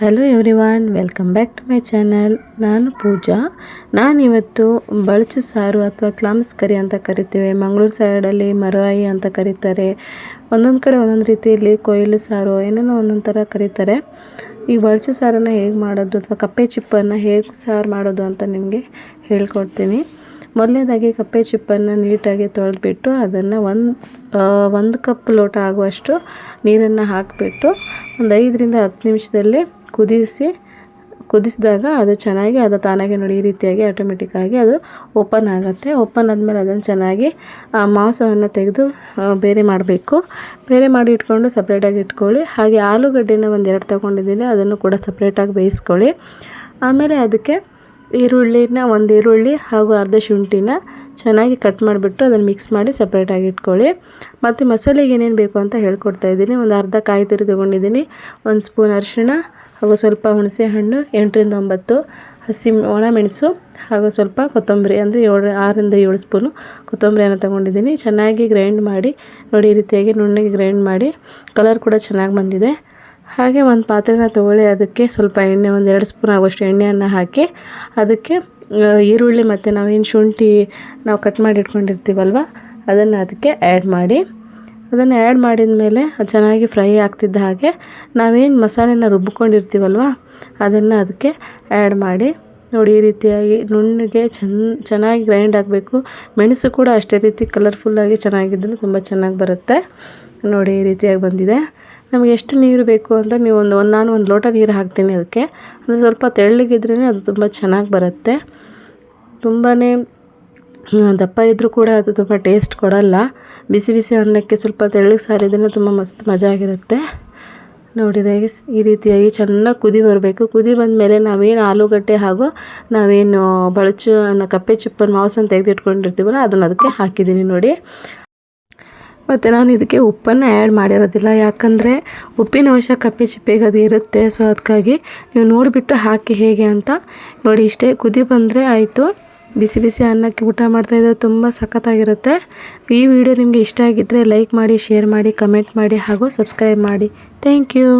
Hello everyone welcome back to my channel ನಾನು ಪೂಜಾ. ನಾನಿವತ್ತು ಬಳಚು ಸಾರು ಅಥವಾ ಕ್ಲಾಮ್ಸ್ ಕರಿ ಅಂತ ಕರಿತೀವಿ. ಮಂಗಳೂರು ಸೈಡಲ್ಲಿ ಮರವಾಯಿ ಅಂತ ಕರೀತಾರೆ. ಒಂದೊಂದು ಕಡೆ ಒಂದೊಂದು ರೀತಿಯಲ್ಲಿ ಕೊಯ್ಲು ಸಾರು, ಏನೇನೋ ಒಂದೊಂದು ಥರ ಕರೀತಾರೆ. ಈ ಬಳಚು ಸಾರನ್ನು ಹೇಗೆ ಮಾಡೋದು ಅಥವಾ ಕಪ್ಪೆ ಚಿಪ್ಪನ್ನು ಹೇಗೆ ಸಾರು ಮಾಡೋದು ಅಂತ ನಿಮಗೆ ಹೇಳ್ಕೊಡ್ತೀನಿ. ಮೊದಲನೇದಾಗಿ ಕಪ್ಪೆ ಚಿಪ್ಪನ್ನು ನೀಟಾಗಿ ತೊಳೆದ್ಬಿಟ್ಟು ಅದನ್ನು ಒಂದು ಒಂದು ಕಪ್ ಲೋಟ ಆಗುವಷ್ಟು ನೀರನ್ನು ಹಾಕಿಬಿಟ್ಟು ಒಂದು ಐದರಿಂದ ಹತ್ತು ನಿಮಿಷದಲ್ಲಿ ಕುದಿಸಿ, ಕುದಿಸಿದಾಗ ಅದು ಚೆನ್ನಾಗಿ, ಅದು ತಾನಾಗೆ ನೋಡಿ ಈ ರೀತಿಯಾಗಿ ಆಟೋಮೆಟಿಕ್ಕಾಗಿ ಅದು ಓಪನ್ ಆಗುತ್ತೆ. ಓಪನ್ ಆದಮೇಲೆ ಅದನ್ನು ಚೆನ್ನಾಗಿ, ಆ, ಮಾಂಸವನ್ನು ತೆಗೆದು ಬೇರೆ ಮಾಡಬೇಕು. ಬೇರೆ ಮಾಡಿ ಇಟ್ಕೊಂಡು ಸಪ್ರೇಟಾಗಿ ಇಟ್ಕೊಳ್ಳಿ. ಹಾಗೆ ಆಲೂಗಡ್ಡೆನ ಒಂದು ಎರಡು ತೊಗೊಂಡಿದ್ದೀನಿ. ಅದನ್ನು ಕೂಡ ಸಪ್ರೇಟಾಗಿ ಬೇಯಿಸ್ಕೊಳ್ಳಿ. ಆಮೇಲೆ ಅದಕ್ಕೆ ಈರುಳ್ಳಿನ ಒಂದು ಈರುಳ್ಳಿ ಹಾಗೂ ಅರ್ಧ ಶುಂಠಿನ ಚೆನ್ನಾಗಿ ಕಟ್ ಮಾಡಿಬಿಟ್ಟು ಅದನ್ನು ಮಿಕ್ಸ್ ಮಾಡಿ ಸಪ್ರೇಟಾಗಿ ಇಟ್ಕೊಳ್ಳಿ. ಮತ್ತು ಮಸಾಲೆಗೆ ಏನೇನು ಬೇಕು ಅಂತ ಹೇಳ್ಕೊಡ್ತಾ ಇದ್ದೀನಿ. ಒಂದು ಅರ್ಧ ಕಾಯಿ ತುರಿ ತೊಗೊಂಡಿದ್ದೀನಿ. ಒಂದು ಸ್ಪೂನ್ ಅರಿಶಿಣ ಹಾಗೂ ಸ್ವಲ್ಪ ಹುಣಸೆ ಹಣ್ಣು ಎಂಟರಿಂದ ಒಂಬತ್ತು ಹಸಿ ಒಣಮೆಣಸು ಹಾಗೂ ಸ್ವಲ್ಪ ಕೊತ್ತಂಬರಿ ಅಂದರೆ ಏಳು, ಆರರಿಂದ ಏಳು ಸ್ಪೂನು ಕೊತ್ತಂಬರಿಯನ್ನು ತೊಗೊಂಡಿದ್ದೀನಿ. ಚೆನ್ನಾಗಿ ಗ್ರೈಂಡ್ ಮಾಡಿ ನೋಡಿ ರೀತಿಯಾಗಿ ನುಣ್ಣಗೆ ಗ್ರೈಂಡ್ ಮಾಡಿ ಕಲರ್ ಕೂಡ ಚೆನ್ನಾಗಿ ಬಂದಿದೆ. ಹಾಗೆ ಒಂದು ಪಾತ್ರೆನ ತೊಗೊಳ್ಳಿ. ಅದಕ್ಕೆ ಸ್ವಲ್ಪ ಎಣ್ಣೆ, ಒಂದು ಎರಡು ಸ್ಪೂನ್ ಆಗುವಷ್ಟು ಎಣ್ಣೆಯನ್ನು ಹಾಕಿ ಅದಕ್ಕೆ ಈರುಳ್ಳಿ ಮತ್ತು ನಾವೇನು ಶುಂಠಿ ನಾವು ಕಟ್ ಮಾಡಿ ಇಟ್ಕೊಂಡಿರ್ತೀವಲ್ವ, ಅದನ್ನು ಅದಕ್ಕೆ ಆ್ಯಡ್ ಮಾಡಿ. ಅದನ್ನು ಆ್ಯಡ್ ಮಾಡಿದ ಮೇಲೆ ಚೆನ್ನಾಗಿ ಫ್ರೈ ಆಗ್ತಿದ್ದ ಹಾಗೆ ನಾವೇನು ಮಸಾಲೆನ ರುಬ್ಬಿಕೊಂಡಿರ್ತೀವಲ್ವ ಅದನ್ನು ಅದಕ್ಕೆ ಆ್ಯಡ್ ಮಾಡಿ. ನೋಡಿ, ಈ ರೀತಿಯಾಗಿ ನುಣ್ಣಗೆ ಚೆನ್ನ ಚೆನ್ನಾಗಿ ಗ್ರೈಂಡ್ ಆಗಬೇಕು. ಮೆಣಸು ಕೂಡ ಅಷ್ಟೇ ರೀತಿ ಕಲರ್ಫುಲ್ಲಾಗಿ ಚೆನ್ನಾಗಿದ್ದರೂ ತುಂಬ ಚೆನ್ನಾಗಿ ಬರುತ್ತೆ. ನೋಡಿ, ಈ ರೀತಿಯಾಗಿ ಬಂದಿದೆ. ನಮಗೆ ಎಷ್ಟು ನೀರು ಬೇಕು ಅಂತ ನೀವು ಒಂದು ಒಂದು ನಾನು ಒಂದು ಲೋಟ ನೀರು ಹಾಕ್ತೀನಿ ಅದಕ್ಕೆ. ಅದು ಸ್ವಲ್ಪ ತೆಳ್ಳಗಿದ್ರೇ ಅದು ತುಂಬ ಚೆನ್ನಾಗಿ ಬರುತ್ತೆ. ತುಂಬಾ ದಪ್ಪ ಇದ್ದರೂ ಕೂಡ ಅದು ತುಂಬ ಟೇಸ್ಟ್ ಕೊಡಲ್ಲ. ಬಿಸಿ ಬಿಸಿ ಅನ್ನಕ್ಕೆ ಸ್ವಲ್ಪ ತೆಳ್ಳಗೆ ಸಾರಿದ್ರೆ ತುಂಬ ಮಸ್ತ್ ಮಜಾ ಆಗಿರುತ್ತೆ. ನೋಡಿ ರೈಸ್ ಈ ರೀತಿಯಾಗಿ ಚೆನ್ನಾಗಿ ಕುದಿ ಬರಬೇಕು. ಕುದಿ ಬಂದ ಮೇಲೆ ನಾವೇನು ಆಲೂಗಡ್ಡೆ ಹಾಗೂ ನಾವೇನು ಬಳಚು ಕಪ್ಪೆ ಚುಪ್ಪನ್ನು ಮಾಂಸನ ತೆಗೆದಿಟ್ಕೊಂಡಿರ್ತೀವಲ್ಲ, ಅದನ್ನು ಅದಕ್ಕೆ ಹಾಕಿದ್ದೀನಿ ನೋಡಿ. ಮತ್ತು ನಾನು ಇದಕ್ಕೆ ಉಪ್ಪನ್ನು ಆ್ಯಡ್ ಮಾಡಿರೋದಿಲ್ಲ. ಯಾಕಂದರೆ ಉಪ್ಪಿನ ಅಂಶ ಕಪ್ಪೆ ಚಿಪ್ಪೆಗೆ ಅದು ಇರುತ್ತೆ. ಸೊ ಅದಕ್ಕಾಗಿ ನೀವು ನೋಡಿಬಿಟ್ಟು ಹಾಕಿ ಹೇಗೆ ಅಂತ ನೋಡಿ. ಇಷ್ಟೇ ಕುದಿ ಬಂದರೆ ಆಯಿತು. ಬಿಸಿ ಬಿಸಿ ಅನ್ನಕ್ಕೆ ಊಟ ಮಾಡ್ತಾಯಿದ್ರೆ ತುಂಬ ಸಖತ್ತಾಗಿರುತ್ತೆ. ಈ ವಿಡಿಯೋ ನಿಮಗೆ ಇಷ್ಟ ಆಗಿದ್ದರೆ ಲೈಕ್ ಮಾಡಿ ಶೇರ್ ಮಾಡಿ ಕಮೆಂಟ್ ಮಾಡಿ ಹಾಗೂ ಸಬ್ಸ್ಕ್ರೈಬ್ ಮಾಡಿ. Thank you